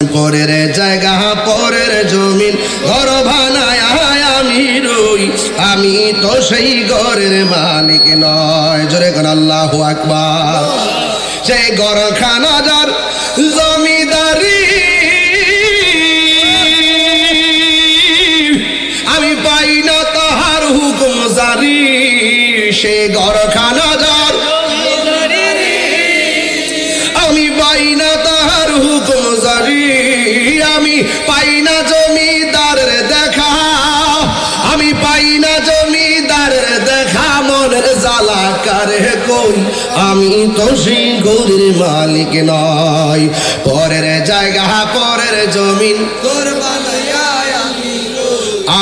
পরের জায়গা, পরের জমিন, ঘর ভানায় আমি রই। আমি তো সেই ঘরের মালিক নয়। জোরে কোন আল্লাহ আকবার। সেই ঘর খানা যার জমিদারি। আমি পাই না তাহার হুকুম জারি। সে ঘর খানা আমি পাই না জমিদারের দেখা। আমি পাই না জমিদারের দেখা, মনের জ্বালা কারে আমি তো সেই গরির মালিক নয় পরের জায়গা, পরের জমিন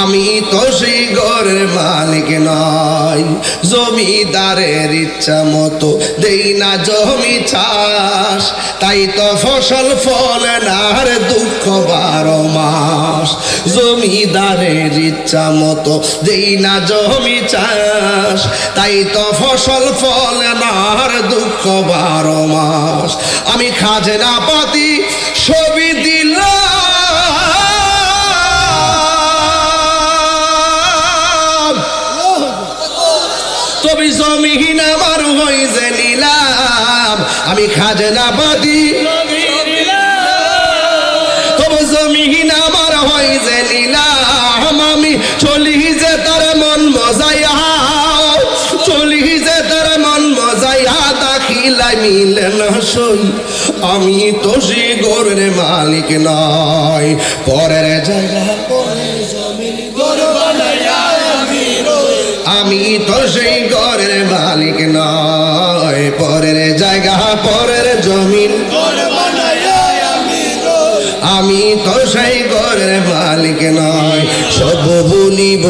আমি তো সেই ঘরের মালিক নয় জমিদারের ইচ্ছা মতো দেই না জমি চাষ। তাই তো ফসল ফলে না আর দুঃখ বারো মাস। জমিদারের ইচ্ছা মতো দেই না জমি চাষ। তাই তো ফসল ফলে না আর দুঃখ বারো মাস। আমি খাজনা পাতি ছবি জমিহীন আমার হয়েছে নিলাম। আমি খাজনা বাদি। তবে জমিহীন আমার হয়েছে নিলাম। আমি চলি যে তার মন মজাইয়া। চলি যে তার মন মজাইয়া, দাখিলাই মিলে না সই। আমি তো সে গোরের মালিক নয়, পরের জায়গা সেই ঘরের মালিক নয়। পরের জায়গা, পরের জমিন। আমি তো সেই ঘরের মালিক নয়। সব বলিব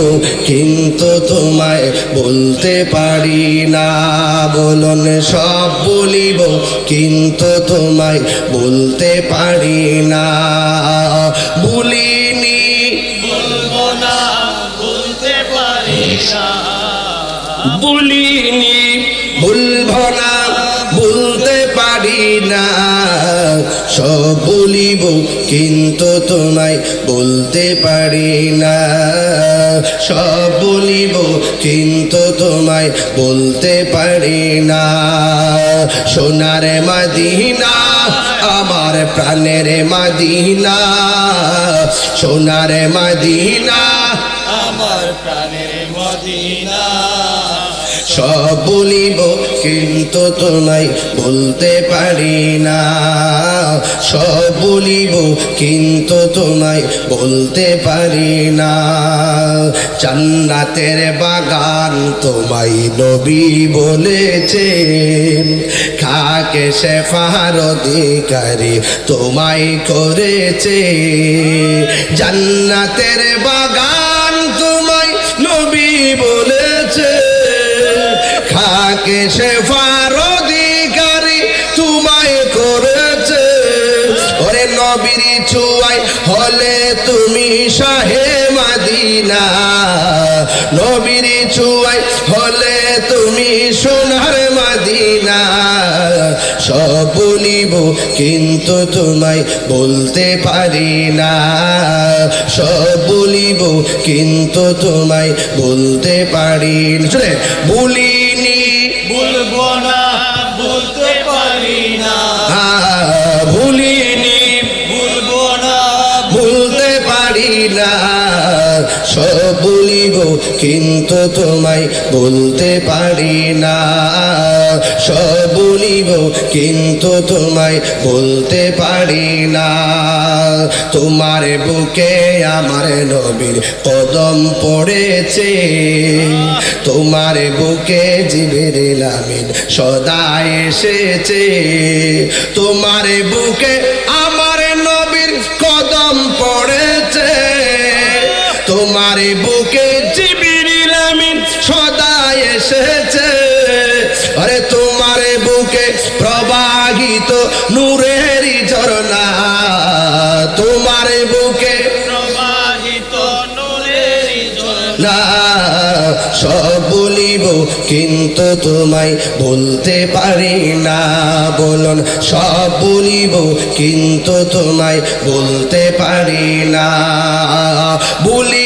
কিন্তু তোমায় বলতে পারি না। বলন, সব বলিব কিন্তু তোমায় বলতে পারি না। বলিনি বলিনি ভুলব না, বলতে পারি না। সব বলিব, কিন্তু তোমায় বলতে পারি না। সব বলিব, কিন্তু তোমায় বলতে পারি না। সোনার মাদিনা, আমার প্রাণের মাদিনা। সোনার মাদিনা, আমার প্রাণের মদিনা। সব বলিব, কিন্তু তোমায় বলতে পারি না। সব বলিব, কিন্তু তোমায় বলতে পারি না। জান্নাতের বাগান তোমায় নবী বলেছে খাকে সে ফার অধিকারী তোমায় করেছে। জান্নাতের বাগান সে ফারদিকারী তোমায় করেছে। ওরে নবীর হলে তুমি শাহে মাদিনা। নবীর হলে তুমি সোনার মাদিনা। সব বলিব কিন্তু তোমায় বলতে পারি না। সব বলিব কিন্তু তোমায় বলতে পারি না। শুনে না পারি না। ভুলিনি। ভুলব না। ভুলতে পারি না। সব বলিব, কিন্তু তোমায় বলতে পারি না। সব বলিব, কিন্তু তোমায় বলতে পারি না। তোমার বুকে আমার নবীর কদম পড়েছে। তোমার বুকে জিবের লামিন সদা এসেছে। তোমার বুকে আমার তোমার বুকে আমিন সদা এসেছে। আরে তোমার বুকে প্রবাহিত ঝরনা। তোমার বুকে প্রবাহিত নূরের ঝর্ণা না সব বলিব কিন্তু তোমায় বলতে পারি না। বলুন সব বলিব কিন্তু তোমায় বলতে পারি না। বলিনি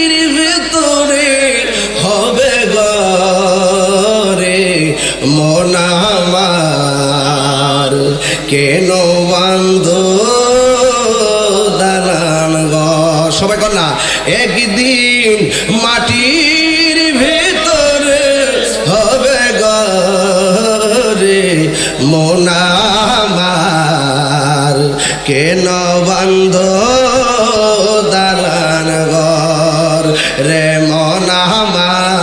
কেন বান্ধ দালান ঘর রে মনামার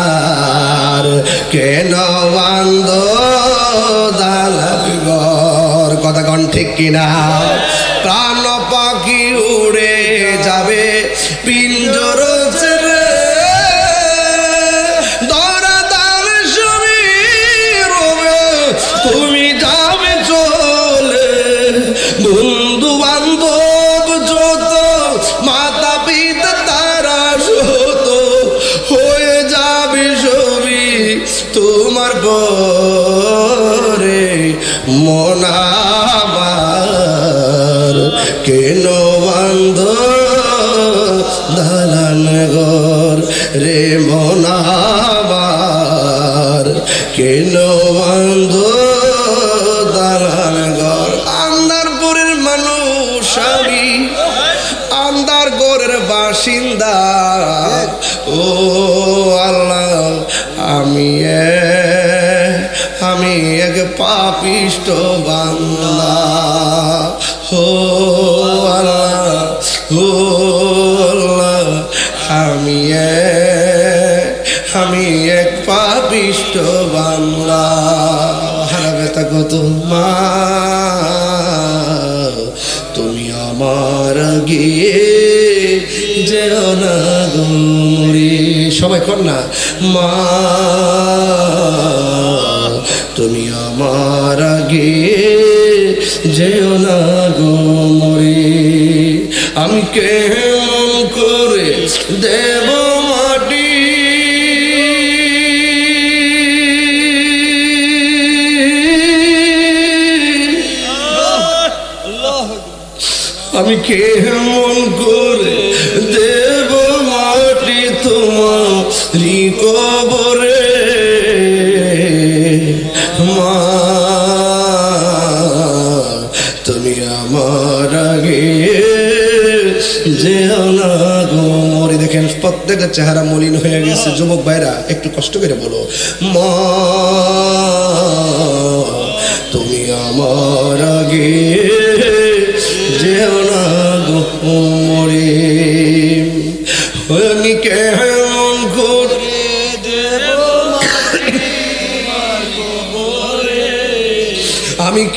কেন বান্ধ দালান ঘর? কথা কন ঠিক কিনা? কেন বন্ধ দালান ঘর? আন্দারপুরের মানুষ আমি আন্দার বাসিন্দা। ও আল্লাহ, আমি আমি এক পাপিষ্ট বান্দা। হো আল্লাহ। পাপিষ্ট বাংলা। হারাবে তা কত তুমি আমার গিয়ে যেও না গৌরী সবাই কর না, মা। তুমি আমার আগে যেও না গোমরে আমি কেমন করে দেব আমি কেমন করে দেব মাটি তোমারি কবরে মা, তুমি আমার আগে যেও না দেখেন প্রত্যেকটা চেহারা মলিন হয়ে গেছে। যুবক ভাইরা, একটু কষ্ট করে বলো। মা, তুমি আমার আগে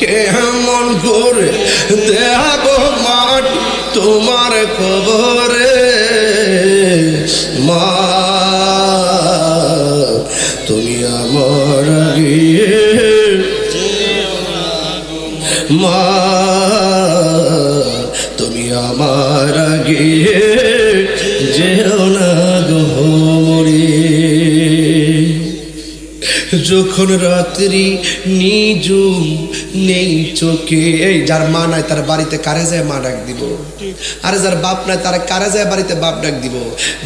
কেমন করে দেব মাঠ তোমার খবরে। মা, তুমি আমার মা, তুমি আমার গিয়ে যেও না গো মরে। যখন রাত্রি নিজুম নেই চোখে। এই, যার মা নাই তার বাড়িতে কারে যায় মা ডাক দিব? আরে যার বাপ নাই তার কারে যায় বাড়িতে বাপ ডাক দিব?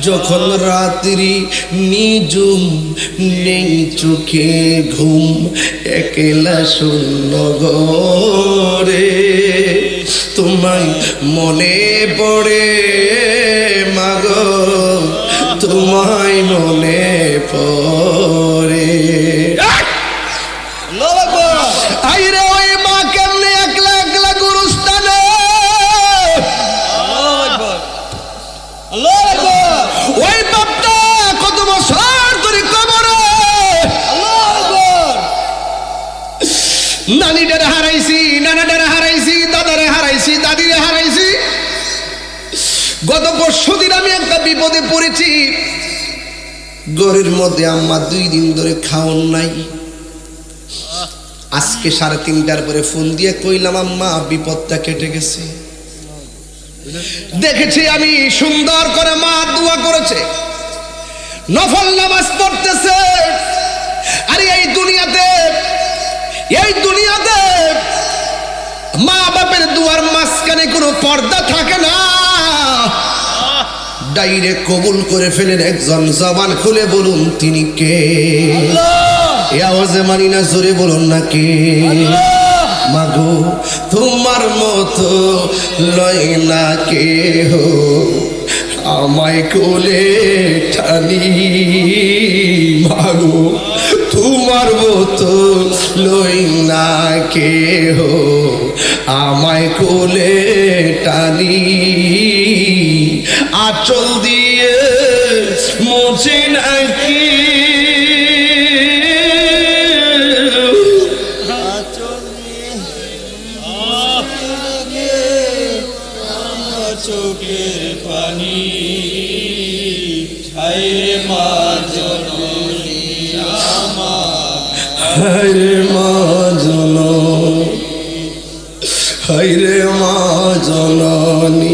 যখন রাত্রি নিজুম নেই চোখে ঘুম, একলা শূন্য ঘরে। তোমায় মনে পড়ে, মাগো, তোমায় মনে পড়ে। গত পরশু দিন আমি একটা বিপদে পড়েছি। গরের মধ্যে আম্মা দুই দিন ধরে খাওন নাই। আজকে সাড়ে তিনটার পরে ফোন দিয়ে কইলাম, আম্মা, বিপদটা কেটে গেছে। দেখেছি আমি সুন্দর করে মা দোয়া করেছে। নফল নামাজ পড়তেছে। আরে এই দুনিয়াতে এই দুনিয়াতে মা বাপের দুয়ার মাঝখানে কোনো পর্দা থাকে না। ডাইরেক্ট কবুল করে ফেলেন একজন জবান খুলে বলুন, তিনি কে? আওয়াজে মানি না, জোরে বলুন না কে? মাগো, তোমার মতো লয় না কে হো? আমায় কোলে টানি মাগো। তোমার মতো লই না কেহ। আমায় কোলে টানি আচল দিয়ে মোছে নাকি জননী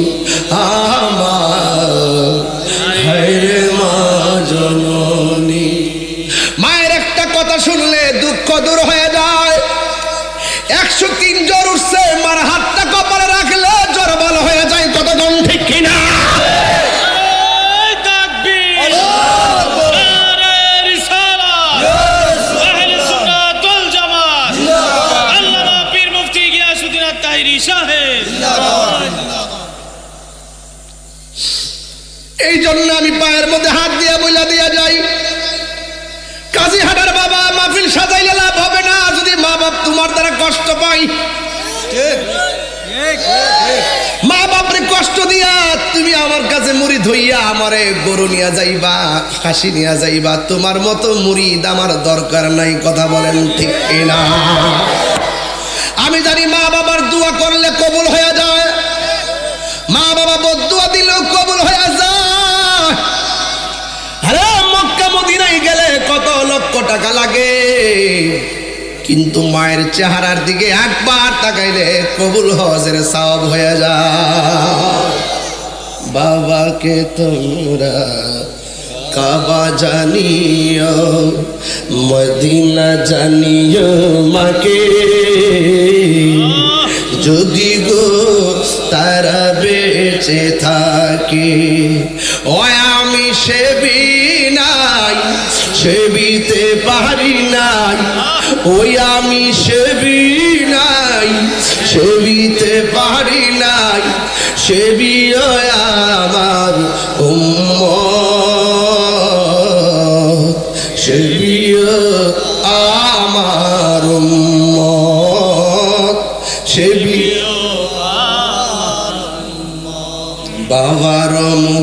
এই জন্য আমি পায়ের মধ্যে হাত দিয়ে বইলা দিয়া যাই। কাজী হাটার বাবা মাহফিল সাজাইলে লাভ হবে না, যদি মা বাপ তোমার দ্বারা কষ্ট পাই মা বাপরে কষ্ট দিয়া তুমি আমার কাছে মুড়ি ধইয়া আমারে গরু নিয়া যাইবা হাসি নিয়া যাইবা, তোমার মতো মুড়িদ আমার দরকার নাই, কথা বলেন ঠিক না আমি জানি মা বাবার দোয়া করলে কবুল হয়ে যায়। মা বাবা বদুয়া দিলেও লক্ষ টাকা লাগে। কিন্তু মায়ের চেহারার দিকে একবার তাকাইলে কবুল হজের সব হয়ে যায়। বাবাকে তোমরা কাবা জানিও, মদিনা জানিও মাকে। যদি গো তারা বেঁচে থাকে ও আমি সেবি নাই সেবিতে পারি নাই। ওই আমি সেবি নাই সেবিতে পারি নাই। সেবি আমার উম্মত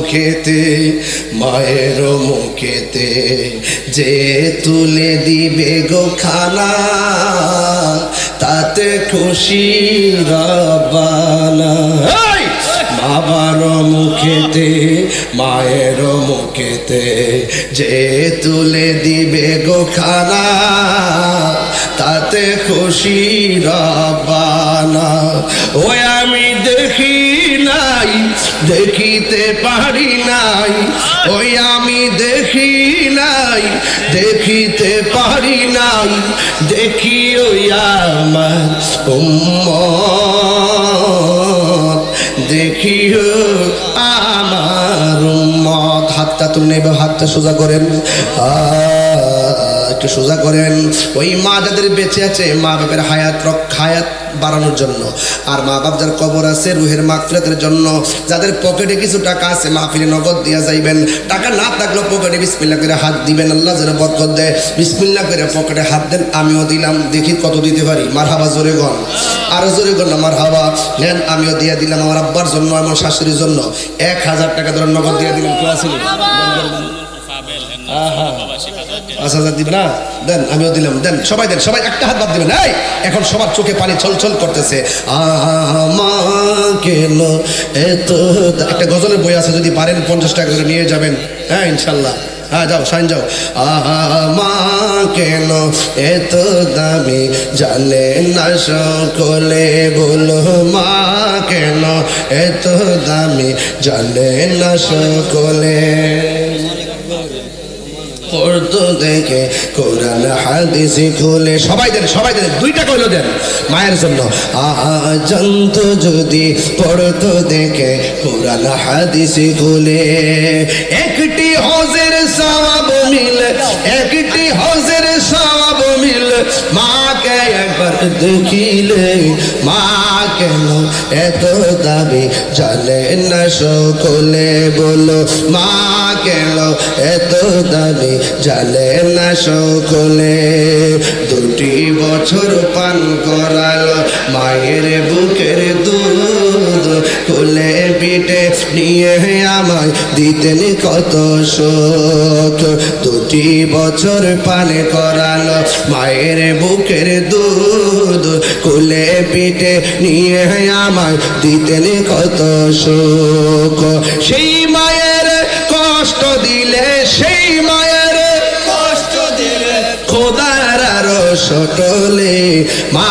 মুখেতে মায়ের মুখেতে যে তুলে দিবে গো খানা তাতে খুশি রবানা! বাবার মুখেতে মায়ের মুখেতে যে তুলে দিবে গো খানা তাতে খুশি রবানা ওই আমি দেখি নাই দেখিতে পারি নাই ওই আমি দেখি নাই দেখিতে পারি নাই দেখি ওই আমার উম্মত দেখিও আমার উম্মত। হাতটা তুলে এবার হাতটা সোজা করেন। আহ, একটু সোজা করেন। ওই মা যাদের বেঁচে আছে, মা বাপের হায়াত হায়াত বাড়ানোর জন্য। আর মা বাপ যার কবর আছে, রুহের মাগফিরাতের জন্য। যাদের পকেটে কিছু টাকা আছে, মাহফিলে নগদ দিয়া যাইবেন। টাকা না থাকলেও পকেটে বিসমিল্লা করে হাত দিবেন। আল্লাহ যেন বরকত দেয়। বিসমিল্লা করে পকেটে হাত দেন, আমিও দিলাম। দেখি কত দিতে পারি। মার হাবা জোরে গন আরও জোরে গন আমার হাবা নেন, আমিও দিয়া দিলাম আমার আব্বার জন্য আমার শাশুড়ির জন্য। এক হাজার টাকা ধরে নগদ দিয়ে দিলাম আসেনি পাঁচ হাজার দিবে না? দেন, আমিও দিলাম। দেন, সবাই দেন, সবাই একটা হাত এখন সবার চোখে পানি ছল ছল করতেছে একটা গজলের বই আছে, যদি পারেন পঞ্চাশ টাকা করে নিয়ে যাবেন। হ্যাঁ ইনশাল্লাহ। হ্যাঁ যাও, সাইন যাও। আমা কেন এত দামি জানে না সকলে বলো, মা কেন এত দামি জানে না সকলে? পড়তো দেখে কোরআন হাদিস খুলে সবাই দেন সবাই দেন, দুইটা কইলো দেন। মায়ের জন্য আজন্ত যদি পড়তো দেখে কোরআন হাদিস খুলে, একটি হজের সওয়াব মিলে, একটি দেখিলে মা কেন এত দাবি? জানে না সকলে বলো, মা কেন এত দাবি? জানে না সকলে। দুটি বছর পান করালো মায়ের বুকের দুধ কোলে পিঠে নিয়ে আমায় দিতেন কত শোক। দুটি বছর পান করালো মায়ের বুকের দুধ। কোলে পিঠে নিয়ে আমায় দিতেন কত শোক। সেই মায়ের কষ্ট দিলে, সেই মায়ের কষ্ট দিলে খোদার আরও সটলে। মা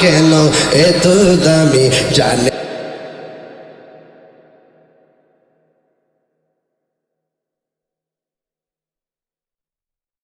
কেন এত দামি জানে?